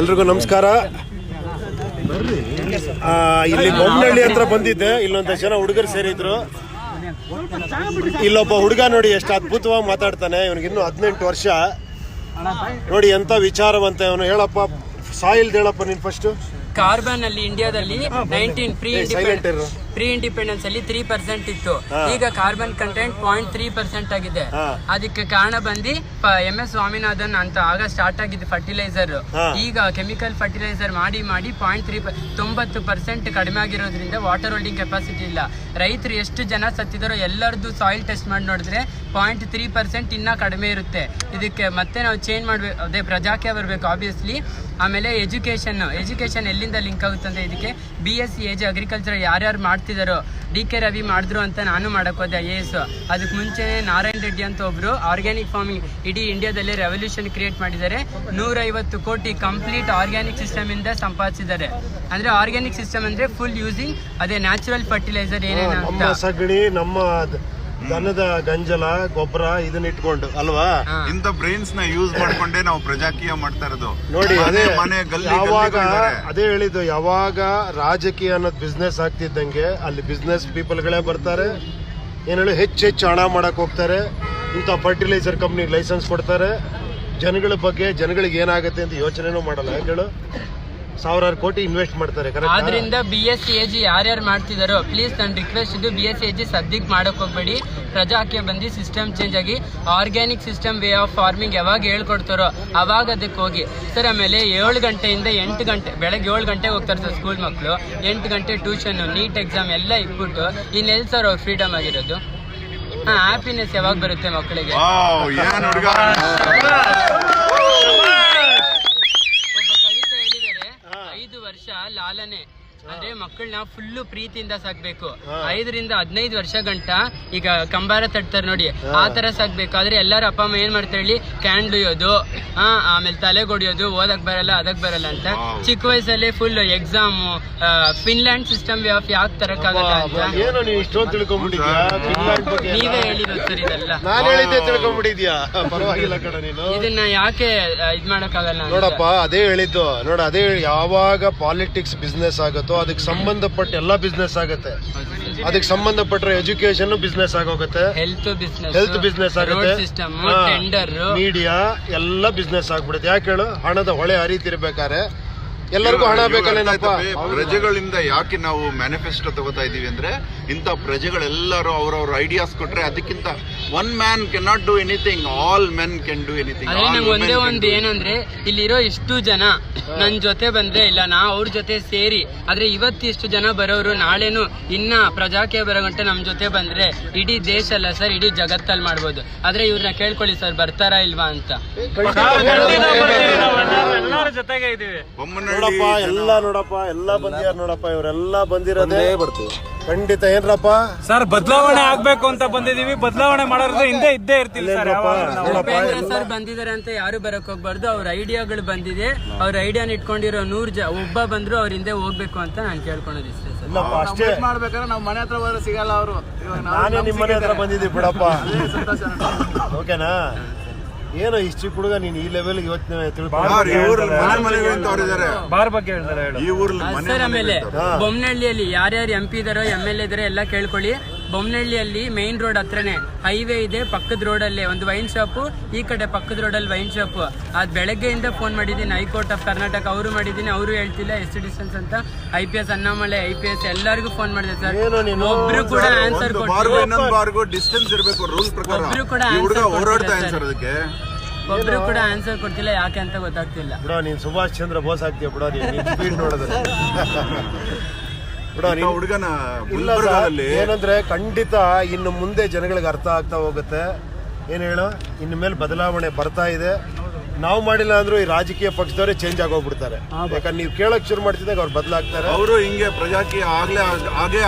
ಎಲ್ರಿಗೂ ನಮಸ್ಕಾರ. ಇಲ್ಲಿ ಬೊಮ್ಮನಹಳ್ಳಿ ಹತ್ರ ಬಂದಿದ್ದೆ. ಇಲ್ಲೊಂದು ಜನ ಹುಡುಗರು ಸೇರಿದ್ರು. ಇಲ್ಲೊಬ್ಬ ಹುಡುಗ ನೋಡಿ ಎಷ್ಟು ಅದ್ಭುತವಾಗಿ ಮಾತಾಡ್ತಾನೆ. ಇವನಿಗೆ ಇನ್ನೂ ಹದಿನೆಂಟು ವರ್ಷ. ನೋಡಿ ಎಂತ ವಿಚಾರವಂತ ಇವನು ಹೇಳಪ್ಪ ಸಾಯಿಲ್ದು ಹೇಳಪ್ಪ ನೀನು ಫಸ್ಟ್ ಕಾರ್ಬನ್ ಅಲ್ಲಿ ಇಂಡಿಯಾದಲ್ಲಿ ನೈನ್ಟೀನ್ ಪ್ರೀ ಸೈಲೆಂಟ್ ಇರು. ಪ್ರೀ ಇಂಡಿಪೆಂಡೆನ್ಸ್ ಅಲ್ಲಿ ತ್ರೀ ಪರ್ಸೆಂಟ್ ಇತ್ತು. ಈಗ carbon content point three percent ಆಗಿದೆ. ಅದಕ್ಕೆ ಕಾರಣ ಬಂದು ಎಂ ಎಸ್ ಸ್ವಾಮಿನಾಥನ್ ಅಂತ ಆಗ ಸ್ಟಾರ್ಟ್ ಆಗಿದ್ದು ಫರ್ಟಿಲೈಸರ್ ಈಗ ಕೆಮಿಕಲ್ ಫರ್ಟಿಲೈಸರ್ ಮಾಡಿ ಮಾಡಿ ಪಾಯಿಂಟ್ ತ್ರೀ ತೊಂಬತ್ತು ಪರ್ಸೆಂಟ್ ಕಡಿಮೆ ಆಗಿರೋದ್ರಿಂದ ವಾಟರ್ ಹೋಲ್ಡಿಂಗ್ ಕೆಪಾಸಿಟಿ ಇಲ್ಲ. ರೈತರು ಎಷ್ಟು ಜನ ಸತ್ತಿದಾರೋ ಎಲ್ಲರದ್ದು ಸಾಯಿಲ್ ಟೆಸ್ಟ್ ಮಾಡಿ ನೋಡಿದ್ರೆ ಪಾಯಿಂಟ್ ತ್ರೀ ಪರ್ಸೆಂಟ್ ಇನ್ನ ಕಡಿಮೆ ಇರುತ್ತೆ. ಇದಕ್ಕೆ ಮತ್ತೆ ನಾವು ಚೇಂಜ್ ಮಾಡ್ಬೇಕು ಅದೇ ಪ್ರಜಾಕ್ಕೆ ಬರಬೇಕು ಆಬ್ವಿಯಸ್ಲಿ ಆಮೇಲೆ ಎಜುಕೇಶನ್ ಎಜುಕೇಶನ್ ಎಲ್ಲಿಂದ ಲಿಂಕ್ ಆಗುತ್ತೆ ಅಂತ ಇದಕ್ಕೆ B S C ag agriculture ಯಾರ್ಯಾರು ಮಾಡ್ತಿದಾರೋ ಡಿ ಕೆ ರವಿ ಮಾಡಿದ್ರು ಅಂತ ನಾನು ಮಾಡೋಕ್ಕೋದೆ ಐ ಎ ಎಸ್. ಅದಕ್ಕೆ ಮುಂಚೆನೆ ನಾರಾಯಣ್ ರೆಡ್ಡಿ ಅಂತ ಒಬ್ರು ಆರ್ಗ್ಯಾನಿಕ್ ಫಾರ್ಮಿಂಗ್ ಇಡೀ ಇಂಡಿಯಾದಲ್ಲಿ ರೆವಲ್ಯೂಷನ್ ಕ್ರಿಯೇಟ್ ಮಾಡಿದ್ದಾರೆ. ನೂರೈವತ್ತು ಕೋಟಿ ಕಂಪ್ಲೀಟ್ ಆರ್ಗ್ಯಾನಿಕ್ ಸಿಸ್ಟಮ್ ಇಂದ ಸಂಪಾದಿಸಿದ್ದಾರೆ. ಅಂದ್ರೆ ಆರ್ಗ್ಯಾನಿಕ್ ಸಿಸ್ಟಮ್ ಅಂದ್ರೆ ಫುಲ್ ಯೂಸಿಂಗ್ ಅದೇ ನ್ಯಾಚುರಲ್ ಫರ್ಟಿಲೈಸರ್ ಏನೇನು ಅಂತ. ದನದ ಗಂಜಲ ಗೊಬ್ಬರ ಇದನ್ನ ಇಟ್ಕೊಂಡು ಅಲ್ವಾ? ಇಂತ ಇಂಥ ಬ್ರೈನ್ಸ್ನ ಯೂಸ್ ಮಾಡ್ಕೊಂಡೇ ನಾವು ಪ್ರಜಾಕೀಯ ಮಾಡ್ತಾ ಇರೋದು. ನೋಡಿ ಅದೇ ಮನೆ ಗಲ್ಲಿ ಯಾವಾಗ ಅದೇ ಹೇಳಿದ್ದು ಯಾವಾಗ ರಾಜಕೀಯ ಅನ್ನೋದು ಬಿಸ್ನೆಸ್ ಆಗ್ತಿದ್ದಂಗೆ ಅಲ್ಲಿ ಬಿಸ್ನೆಸ್ ಪೀಪಲ್ಗಳೇ ಬರ್ತಾರೆ. ಏನು ಹೇಳಿ ಹೆಚ್ಚು ಹೆಚ್ಚು ಹಣ ಮಾಡಕ್ ಹೋಗ್ತಾರೆ. ಇಂಥ ಫರ್ಟಿಲೈಸರ್ ಕಂಪ್ನಿಗೆ ಲೈಸೆನ್ಸ್ ಕೊಡ್ತಾರೆ. ಜನಗಳ ಬಗ್ಗೆ ಜನಗಳಿಗೆ ಏನಾಗುತ್ತೆ ಅಂತ ಯೋಚನೆನೂ ಮಾಡಲ್ಲ. ಹೇಳು? ಸಾವಿರಾರು ಕೋಟಿ ಇನ್ವೆಸ್ಟ್ ಮಾಡ್ತಾರೆ ಕರೆಕ್ಟ್ ಆದ್ರಿಂದ ಬಿ ಎಸ್ ಸಿ ಎಜಿ ಯಾರ್ಯಾರು ಮಾಡ್ತಿದಾರೋ ಪ್ಲೀಸ್ ನನ್ನ ರಿಕ್ವೆಸ್ಟ್ ಇದು ಬಿ ಎಸ್ ಸಿ ಜಿ ಸದ್ಯಕ್ಕೆ ಮಾಡಕ್ ಹೋಗ್ಬೇಡಿ. ಪ್ರಜಾಕ್ಕೆ ಬಂದು ಸಿಸ್ಟಮ್ ಚೇಂಜ್ ಆಗಿ organic system way of farming ಯಾವಾಗ ಹೇಳ್ಕೊಡ್ತಾರೋ ಅವಾಗ ಅದಕ್ಕೆ ಹೋಗಿ. ಸರ್ ಆಮೇಲೆ ಏಳು ಗಂಟೆಯಿಂದ ಎಂಟು ಗಂಟೆ ಬೆಳಗ್ಗೆ ಏಳು ಗಂಟೆಗೆ ಹೋಗ್ತಾರೆ ಸರ್ ಸ್ಕೂಲ್ ಮಕ್ಕಳು ಎಂಟು ಗಂಟೆ ಟ್ಯೂಷನ್ ನೀಟ್ ಎಕ್ಸಾಮ್ ಎಲ್ಲ ಇಟ್ಬಿಟ್ಟು ಇನ್ನೆಲ್ಲಿ ಸರ್ ಅವ್ರು ಫ್ರೀಡಮ್ ಆಗಿರೋದು? ಹಾಂ ಹ್ಯಾಪಿನೆಸ್ ಯಾವಾಗ ಬರುತ್ತೆ ಮಕ್ಕಳಿಗೆ? वर्ष लालने ಅಂದ್ರೆ ಮಕ್ಕಳನ್ನ ಫುಲ್ ಪ್ರೀತಿಯಿಂದ ಸಾಕ್ಬೇಕು. ಐದರಿಂದ ಹದಿನೈದು ವರ್ಷ ಗಂಟ ಈಗ ಕಂಬಾರ ತಟ್ತಾರೆ ನೋಡಿ. ಆ ತರ ಸಾಕ್ಬೇಕು. ಆದ್ರೆ ಎಲ್ಲಾರ ಅಪ್ಪ ಅಮ್ಮ ಏನ್ ಮಾಡ್ತಾರೆ ಹೇಳಿ? ಕ್ಯಾಂಡ್ ಉಯ್ಯೋದು ಆ ಆಮೇಲೆ ತಲೆ ಹೊಡಿಯೋದು ಓದಕ್ ಬರಲ್ಲ ಅದಕ್ ಬರಲ್ಲ ಅಂತ. ಚಿಕ್ಕ ವಯಸ್ಸಲ್ಲಿ full exam Finland system of ಯಾಕೆ ತರಕ್ಕಾಗಲ್ಲ ಅಂತ. ಏನು ನೀವು ಹೇಳಿರೋದು ಸರ್ ಇದೆಲ್ಲ. ನಾನ್ ಹೇಳಿದ್ದೆ ತಿಳ್ಕೊಂಡ್ಬಿಟ್ಟಿದ್ಯಾ ಪರವಾಗಿಲ್ಲ ಕಣ ನೀನು. ಇದನ್ನ ಯಾಕೆ ಇದ್ ಮಾಡಕ್ಕಾಗಲ್ಲ ಅಂತ. ನೋಡಪ್ಪ ಅದೇ ಹೇಳಿದ್ದು. ನೋಡ ಅದೇ ಯಾವಾಗ ಪಾಲಿಟಿಕ್ಸ್ ಬಿಸ್ನೆಸ್ ಆಗುತ್ತೋ ಅದಕ್ಕೆ ಸಂಬಂಧಪಟ್ಟ ಎಲ್ಲ ಬಿಸ್ನೆಸ್ ಆಗುತ್ತೆ. ಅದಕ್ಕೆ ಸಂಬಂಧಪಟ್ಟರೆ ಎಜುಕೇಶನ್ ಬಿಸ್ನೆಸ್ ಆಗೋಗುತ್ತೆ. ಹೆಲ್ತ್ ಬಿಸ್ನೆಸ್ ಹೆಲ್ತ್ ಬಿಸ್ನೆಸ್ ಆಗುತ್ತೆ. ಮೀಡಿಯಾ ಎಲ್ಲ ಬಿಸ್ನೆಸ್ ಆಗ್ಬಿಡುತ್ತೆ. ಯಾಕೆ ಹೇಳು? ಹಣದ ಹೊಳೆ ಹರಿತಿರ್ಬೇಕಾರೆ ಎಲ್ಲರಿಗೂ ಹಣ ಬೇಕಲ್ಲೇನಪ್ಪ ಪ್ರಜೆಗಳಿಂದ ಯಾಕೆ ನಾವು ಮ್ಯಾನಿಫೆಸ್ಟೋ ತಗೋತಾ ಇದೀವಿ ಅಂದ್ರೆ ಇಂಥ ಪ್ರಜೆಗಳೆಲ್ಲರೂ ಅವ್ರವ್ರ ಐಡಿಯಾಸ್ ಕೊಟ್ರೆ ಅದಕ್ಕಿಂತ one man can not do anything all men can do anything ಅದೇ ನಂಗೆ ಒಂದೇ ಒಂದು ಏನಂದ್ರೆ ಇಲ್ಲಿರೋ ಇಷ್ಟು ಜನ ನನ್ ಜೊತೆ ಬಂದ್ರೆ ಇಲ್ಲ ನಾ ಅವ್ರ ಜೊತೆ ಸೇರಿ ಆದ್ರೆ ಇವತ್ತು ಇಷ್ಟು ಜನ ಬರೋರು ನಾಳೆನು ಇನ್ನ ಪ್ರಜಾಕ್ಕೆ ಬರೋ ಗಂಟೆ ನಮ್ ಜೊತೆ ಬಂದ್ರೆ ಇಡೀ ದೇಶ ಅಲ್ಲ ಸರ್ ಇಡೀ ಜಗತ್ತಲ್ಲಿ ಮಾಡ್ಬೋದು. ಆದ್ರೆ ಇವ್ರನ್ನ ಕೇಳ್ಕೊಳ್ಳಿ ಸರ್ ಬರ್ತಾರಾ ಇಲ್ವಾ ಅಂತ. ಬೊಮ್ಮನಹಳ್ಳಿ ನೋಡಪ್ಪ ಎಲ್ಲ ನೋಡಪ್ಪ ಎಲ್ಲ ಬಂದಿಯಾರ ನೋಡಪ್ಪ ಇವರೆಲ್ಲ ಬಂದಿರೋದೇ ಖಂಡಿತ ಏನ್ರಪ್ಪ? ಸರ್ ಬದಲಾವಣೆ ಆಗ್ಬೇಕು ಅಂತ ಬಂದಿದೀವಿ ಬದಲಾವಣೆ ಮಾಡೋದು ಹಿಂದೆ ಇದ್ದೇ ಇರ್ತಿಲ್ಲ ಸರ್ ಇಲ್ಲೇನಪ್ಪ? ಯಾವಾಗ ಉಪೇಂದ್ರ ಸರ್ ಬಂದಿದ್ದಾರೆ ಅಂತ ಯಾರು ಬರಕ್ ಹೋಗ್ಬಾರ್ದು. ಅವ್ರ ಐಡಿಯಾಗಳು ಬಂದಿದೆ. ಅವ್ರ ಐಡಿಯಾನ ಇಟ್ಕೊಂಡಿರೋ ನೂರ್ ಜ ಒಬ್ಬ ಬಂದ್ರು ಅವ್ರ ಹಿಂದೆ ಹೋಗ್ಬೇಕು ಅಂತ ನಾನು ಕೇಳ್ಕೊಳೋದು ಇಷ್ಟೇ ಸರ್. ಇಲ್ಲಪ್ಪ ಅಷ್ಟೇ. ಮಾಡ್ಬೇಕಾದ್ರೆ ನಾವು ಮನೆ ಹತ್ರ ಹೋದ್ರೆ ಸಿಗಲ್ಲ ಅವರು. ಬಂದಿದ್ದೀವಿ ನಾನೇ ನಿಮ್ಮ ಮನೆ ಹತ್ರ ಬಂದಿದ್ದೆ ಬಿಡಪ್ಪ. ಓಕೆನಾ? ಏನೋ ಇಷ್ಟು ಚಿಕ್ಕ ಹುಡುಗ ನೀನು ಈ ಲೆವೆಲ್ ಯೋಚನೆ ಯಾರು ಈ ಊರಲ್ಲಿ ಮನೆ ಮನೆಗೆ ಬಾರ್ ಬಗ್ಗೆ ಹೇಳ್ತಾರೆ ಹೇಳು. ಈ ಊರಲ್ಲಿ ಆಮೇಲೆ ಬೊಮ್ಮನಹಳ್ಳಿಯಲ್ಲಿ ಯಾರ್ಯಾರು ಎಂ ಪಿ ಇದಾರೋ ಎಂ ಎಲ್ ಇದಾರೆ ಎಲ್ಲ ಕೇಳ್ಕೊಳ್ಳಿ. ಬೊಮ್ಮನಹಳ್ಳಿಯಲ್ಲಿ ಮೇನ್ ರೋಡ್ ಹತ್ರನೇ ಹೈವೇ ಇದೆ ಪಕ್ಕದ ರೋಡಲ್ಲೇ ಒಂದು ವೈನ್ ಶಾಪು ಈ ಕಡೆ ಪಕ್ಕದ ರೋಡಲ್ಲಿ ವೈನ್ ಶಾಪು ಅದ್ ಬೆಳಗ್ಗೆಯಿಂದ ಫೋನ್ ಮಾಡಿದ್ದೀನಿ ಹೈಕೋರ್ಟ್ ಆಫ್ ಕರ್ನಾಟಕ ಅವರು ಮಾಡಿದ್ದೀನಿ ಅವರು ಹೇಳ್ತಿಲ್ಲ ಎಷ್ಟು ಡಿಸ್ಟೆನ್ಸ್ ಅಂತ. I P S Annamalai I P S ಎಲ್ಲರಿಗೂ ಫೋನ್ ಮಾಡಿದೆ ಸರ್ ಏನೋ ನೀನು? ಒಬ್ರು ಕೂಡ ಆನ್ಸರ್ ಒಂದು ಬಾರ್ಗು ಇನ್ನೊಂದು ಬಾರ್ಗು ಡಿಸ್ಟೆನ್ಸ್ ಇರಬೇಕು ರೂಲ್ ಪ್ರಕಾರ. ಒಬ್ರು ಕೂಡ ಈ ಹುಡುಗ answer ಹೋರಾಡ್ತಾ ಕೊಡ್ತಿಲ್ಲ ಏನ್ ಸರ್ ಅದಕ್ಕೆ. ಒಬ್ರು ಕೂಡ ಆನ್ಸರ್ ಕೊಡ್ತಿಲ್ಲ ಯಾಕೆ ಅಂತ ಗೊತ್ತಾಗ್ತಿಲ್ಲ. ಬಿಡ ನೀನ್ ಸುಭಾಷ್ ಚಂದ್ರ ಬೋಸ್ ಆಗ್ತೀಯ ಬಿಡ ನೀನ್ ಸ್ಪೀಡ್ ನೋಡಿದ್ರೆ ಬಿಡ ಇಂಥ ನೀನ್ ಹುಡುಗನ ಏನಂದ್ರೆ ಖಂಡಿತ ಇನ್ನು ಮುಂದೆ ಜನಗಳಿಗೆ ಅರ್ಥ ಆಗ್ತಾ ಹೋಗುತ್ತೆ. ಏನ್ ಹೇಳೋ? ಇನ್ನು ಮೇಲೆ ಬದಲಾವಣೆ ಬರ್ತಾ ಇದೆ. ನಾವು ಮಾಡಿಲ್ಲ ಅಂದ್ರೂ ಈ ರಾಜಕೀಯ ಪಕ್ಷದವರೇ ಚೇಂಜ್ ಆಗೋಗ್ಬಿಡ್ತಾರೆ. ಯಾಕಂದ್ರೆ ನೀವು ಕೇಳಕ್ ಶುರು ಮಾಡ್ತಿದ್ದಾಗ ಅವ್ರು ಬದಲಾಗ್ತಾರೆ. ಅವರು ಹಿಂಗೆ ಪ್ರಜಾಕೀಯ ಆಗ್ಲೇ ಆಗೇ